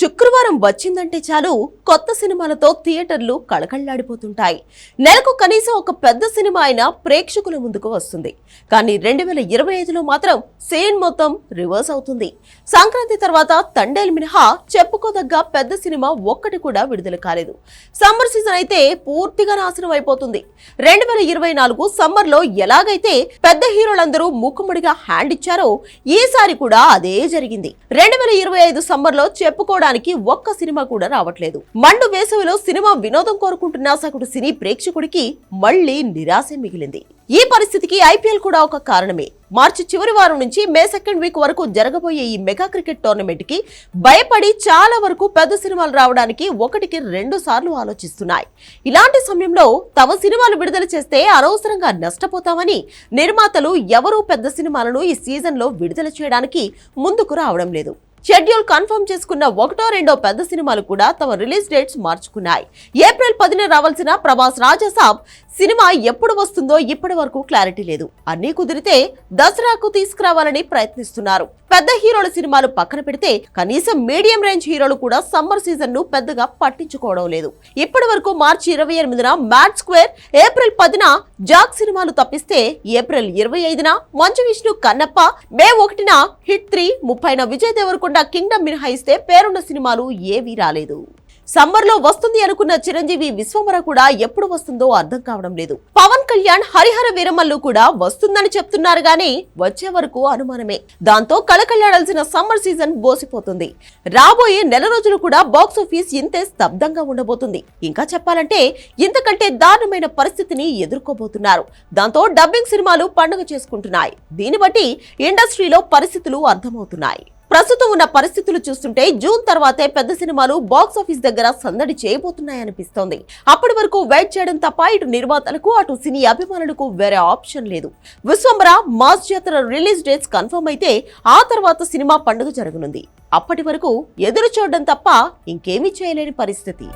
శుక్రవారం వచ్చిందంటే చాలు కొత్త సినిమాలతో థియేటర్లు కళకళ్ళాడిపోతుంటాయి. నెలకు కనీసం ఒక పెద్ద సినిమా అయినా ప్రేక్షకుల ముందుకు వస్తుంది. కానీ రెండు వేల ఇరవై ఐదులో మాత్రం సేన్ మొత్తం రివర్స్ అవుతుంది. సంక్రాంతి తర్వాత తండేల్ మినహా చెప్పుకోదగ్గ పెద్ద సినిమా ఒక్కటి కూడా విడుదల కాలేదు. సమ్మర్ సీజన్ అయితే పూర్తిగా నాశనం అయిపోతుంది. రెండు వేల ఇరవై నాలుగు సమ్మర్లో ఎలాగైతే పెద్ద హీరోలందరూ మూకుమ్మడిగా హ్యాండ్ ఇచ్చారో ఈసారి కూడా అదే జరిగింది. రెండు వేల ఇరవై ఐదు సమ్మర్లో చెప్పుకోవడానికి ఒక్క సినిమా కూడా రావట్లేదు. మండు వేసవిలో సినిమా వినోదం కోరుకుంటున్న సగటు సినీ ప్రేక్షకుడికి మళ్ళీ నిరాశ మిగిలింది. ఈ పరిస్థితికి ఐపీఎల్ కూడా ఒక కారణమే. మార్చి చివరి వారం నుంచి మే సెకండ్ వీక్ వరకు జరగబోయే ఈ మెగా క్రికెట్ టోర్నమెంట్కి భయపడి చాలా వరకు పెద్ద సినిమాలు రావడానికి ఒకటికి రెండు సార్లు ఆలోచిస్తున్నాయి. ఇలాంటి సమయంలో తమ సినిమాలు విడుదల చేస్తే అనవసరంగా నష్టపోతామని నిర్మాతలు ఎవరూ పెద్ద సినిమాలను ఈ సీజన్లో విడుదల చేయడానికి ముందుకు రావడం లేదు. షెడ్యూల్ కన్ఫర్మ్ చేసుకున్న ఒకటో రెండో పెద్ద సినిమాలు కూడా తమ రిలీజ్ డేట్స్ మార్చుకున్నాయి. ఏప్రిల్ పదిన రావాల్సిన ప్రభాస్ రాజాసాబ్ సినిమా ఎప్పుడు వస్తుందో ఇప్పటి వరకు క్లారిటీ లేదు. అన్నీ కుదిరితే దసరాకు తీసుకురావాలని ప్రయత్నిస్తున్నారు. పెద్ద హీరోల సినిమాలు పక్కన పెడితే కనీసం మీడియం రేంజ్ హీరోలు కూడా సమ్మర్ సీజన్ను పెద్దగా పట్టించుకోవడం లేదు. ఇప్పటి వరకు మార్చి ఇరవై ఎనిమిదిన మ్యాట్ స్క్వేర్ ఏప్రిల్ పదిన జాక్ సినిమాలు తప్పిస్తే ఏప్రిల్ ఇరవై ఐదున మంచు విష్ణు కన్నప్ప మే ఒకటిన హిట్ త్రీ ముప్పైన విజయ్ దేవరకొండ కింగ్డమ్ మినహాయిస్తే పేరున్న సినిమాలు ఏవీ రాలేదు. సమ్మర్లో వస్తుంది అనుకున్న చిరంజీవి విశ్వమర కూడా ఎప్పుడు వస్తుందో అర్థం కావడం లేదు. పవన్ కళ్యాణ్ హరిహర వీరమల్లు కూడా వస్తుందని చెప్తున్నారు గానీ వచ్చే వరకు అనుమానమే. దాంతో కళకళ్యాడాల్సిన సమ్మర్ సీజన్ బోసిపోతుంది. రాబోయే నెల రోజులు కూడా బాక్స్ ఆఫీస్ ఇంతే స్తబ్దంగా ఉండబోతుంది. ఇంకా చెప్పాలంటే ఇంతకంటే దారుణమైన పరిస్థితిని ఎదుర్కోబోతున్నారు. దాంతో డబ్బింగ్ సినిమాలు పండుగ చేసుకుంటున్నాయి. దీన్ని బట్టి ఇండస్ట్రీలో పరిస్థితులు అర్థమవుతున్నాయి. ప్రస్తుతం ఉన్న పరిస్థితులు చూస్తుంటే జూన్ తర్వాతే పెద్ద సినిమాలు బాక్స్ ఆఫీస్ దగ్గర సందడి చేయబోతున్నాయనిపిస్తోంది. అప్పటి వరకు వెయిట్ చేయడం తప్ప ఇటు నిర్మాతలకు అటు సినీ అభిమానులకు వేరే ఆప్షన్ లేదు. Vishwambhara mass Jathara release dates confirm అయితే ఆ తర్వాత సినిమా పండుగ జరగనుంది. అప్పటి వరకు ఎదురు చూడడం తప్ప ఇంకేమీ చేయలేని పరిస్థితి.